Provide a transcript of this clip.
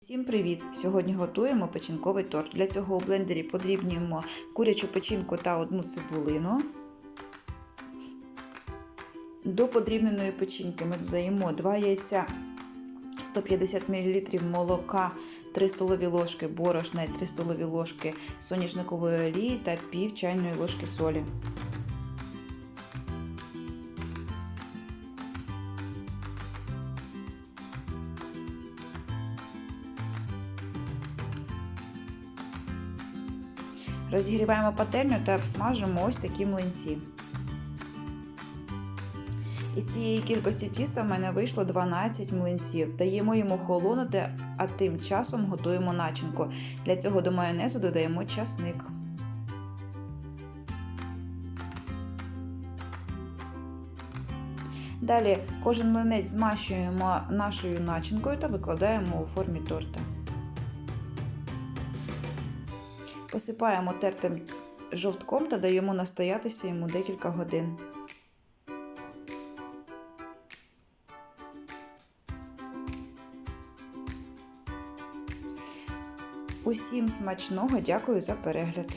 Всім привіт! Сьогодні готуємо печінковий торт. Для цього у блендері подрібнюємо курячу печінку та одну цибулину. До подрібненої печінки ми додаємо 2 яйця, 150 мл молока, 3 столові ложки борошна і 3 столові ложки соняшникової олії та пів чайної ложки солі. Розігріваємо пательню та обсмажимо ось такі млинці. Із цієї кількості тіста в мене вийшло 12 млинців. Даємо йому холонути, а тим часом готуємо начинку. Для цього до майонезу додаємо часник. Далі кожен млинець змащуємо нашою начинкою та викладаємо у формі торта. Посипаємо тертим жовтком та даємо настоятися йому декілька годин. Усім смачного дякую за перегляд.